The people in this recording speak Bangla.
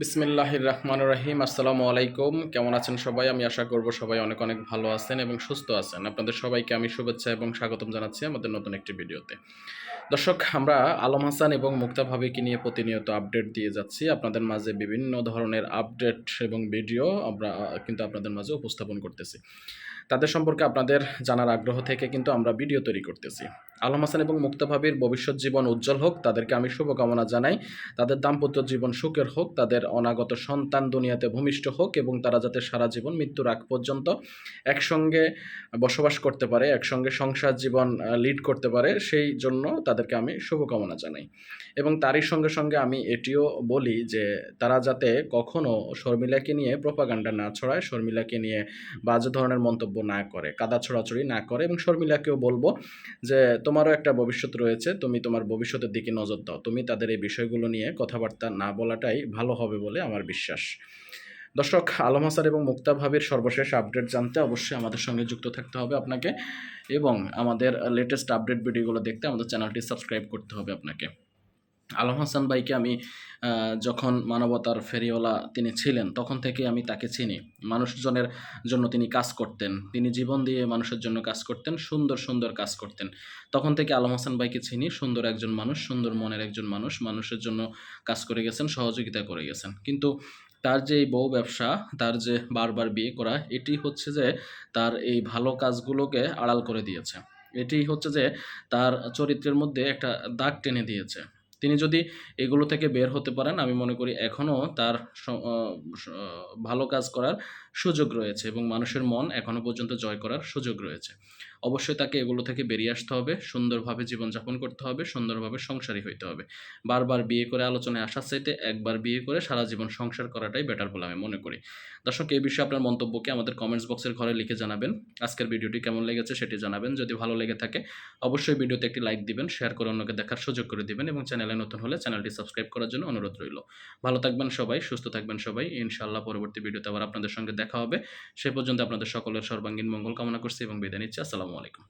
বিসমিল্লাহির রহমান রহিম আসসালামু আলাইকুম। কেমন আছেন সবাই? আমি আশা করব সবাই অনেক অনেক ভালো আছেন এবং সুস্থ আছেন। আপনাদের সবাইকে আমি শুভেচ্ছা এবং স্বাগতম জানাচ্ছি আমাদের নতুন একটি ভিডিওতে। দর্শক, আমরা আলম হাসান এবং মুক্তা ভাবিকে নিয়ে প্রতিনিয়ত আপডেট দিয়ে যাচ্ছি। আপনাদের মাঝে বিভিন্ন ধরনের আপডেট এবং ভিডিও আমরা কিন্তু আপনাদের মাঝে উপস্থাপন করতেছি। তাদের সম্পর্কে আপনাদের জানার আগ্রহ থেকে কিন্তু আমরা ভিডিও তৈরি করতেছি। আলম হাসান এবং মুক্তা ভাবির ভবিষ্যৎ জীবন উজ্জ্বল হোক, তাদেরকে আমি শুভকামনা জানাই। তাদের দাম্পত্য জীবন সুখের হোক, তাদের অনাগত সন্তান দুনিয়াতে ভূমিষ্ঠ হোক এবং তারা যাতে সারা জীবন মৃত্যুর আগ পর্যন্ত একসঙ্গে বসবাস করতে পারে, একসঙ্গে সংসার জীবন লিড করতে পারে, সেই জন্য তাদেরকে আমি শুভকামনা জানাই। এবং তারই সঙ্গে সঙ্গে আমি এটিও বলি যে, তারা যাতে কখনো শর্মিলাকে নিয়ে প্রপাগান্ডা না ছড়ায়, শর্মিলাকে নিয়ে বাজে ধরনের মন্তব্য না করে, কাদা ছড়াছড়ি না করে এবং শর্মিলাকেও বলব যে তোমারও একটা ভবিষ্যৎ রয়েছে, তুমি তোমার ভবিষ্যতের দিকে নজর দাও। তুমি তাদের এই বিষয়গুলো নিয়ে কথাবার্তা না বলাটাই ভালো হবে বলে আমার বিশ্বাস। দর্শক, আলম হাসার এবং মুক্তা ভাবির সর্বশেষ আপডেট জানতে অবশ্যই আমাদের সঙ্গে যুক্ত থাকতে হবে আপনাকে এবং আমাদের লেটেস্ট আপডেট ভিডিওগুলো দেখতে আমাদের চ্যানেলটি সাবস্ক্রাইব করতে হবে আপনাকে। আলম হাসান ভাইকে আমি যখন মানবতার ফেরিওয়ালা তিনি ছিলেন, তখন থেকে আমি তাকে চিনি। মানুষজনের জন্য তিনি কাজ করতেন। তিনি জীবন দিয়ে মানুষের জন্য কাজ করতেন, সুন্দর সুন্দর কাজ করতেন। তখন থেকে আলম হাসান ভাইকে চিনি, সুন্দর একজন মানুষ, সুন্দর মনের একজন মানুষ, মানুষের জন্য কাজ করে গেছেন, সহযোগিতা করে গেছেন। কিন্তু তার যে এই বউ ব্যবসা, তার যে বারবার বিয়ে করা, এটি হচ্ছে যে তার এই ভালো কাজগুলোকে আড়াল করে দিয়েছে। এটি হচ্ছে যে তার চরিত্রের মধ্যে একটা দাগ টেনে দিয়েছে। তিনি যদি এগুলো থেকে বের হতে পারেন, আমি মনে করি এখনও তার ভালো কাজ করার সুযোগ রয়েছে এবং মানুষের মন এখনও পর্যন্ত জয় করার সুযোগ রয়েছে। অবশ্যই তাকে এগুলো থেকে বেরিয়ে আসতে হবে, সুন্দরভাবে জীবনযাপন করতে হবে, সুন্দরভাবে সংসারী হইতে হবে। বারবার বিয়ে করে আলোচনায় আসার চাইতে একবার বিয়ে করে সারা জীবন সংসার করাটাই বেটার বলে আমি মনে করি। দর্শক, এই বিষয়ে আপনার মন্তব্যকে আমাদের কমেন্টস বক্সের ঘরে লিখে জানাবেন। আজকের ভিডিওটি কেমন লেগেছে সেটি জানাবেন। যদি ভালো লেগে থাকে, অবশ্যই ভিডিওতে একটি লাইক দিবেন শেয়ার করে অন্যকে দেখার সুযোগ করে দিবেন এবং চ্যানেলে নতুন হলে চ্যানেলটি সাবস্ক্রাইব করার জন্য অনুরোধ রইল। ভালো থাকবেন সবাই, সুস্থ থাকবেন সবাই। ইনশাআল্লাহ পরবর্তী ভিডিওতে আবার আপনাদের সঙ্গে দেখা হবে। সে পর্যন্ত আপনাদের সকলের সর্বাঙ্গীন মঙ্গল কামনা করছি এবং বিদায় নিচ্ছি। আসসালামু আলাইকুম।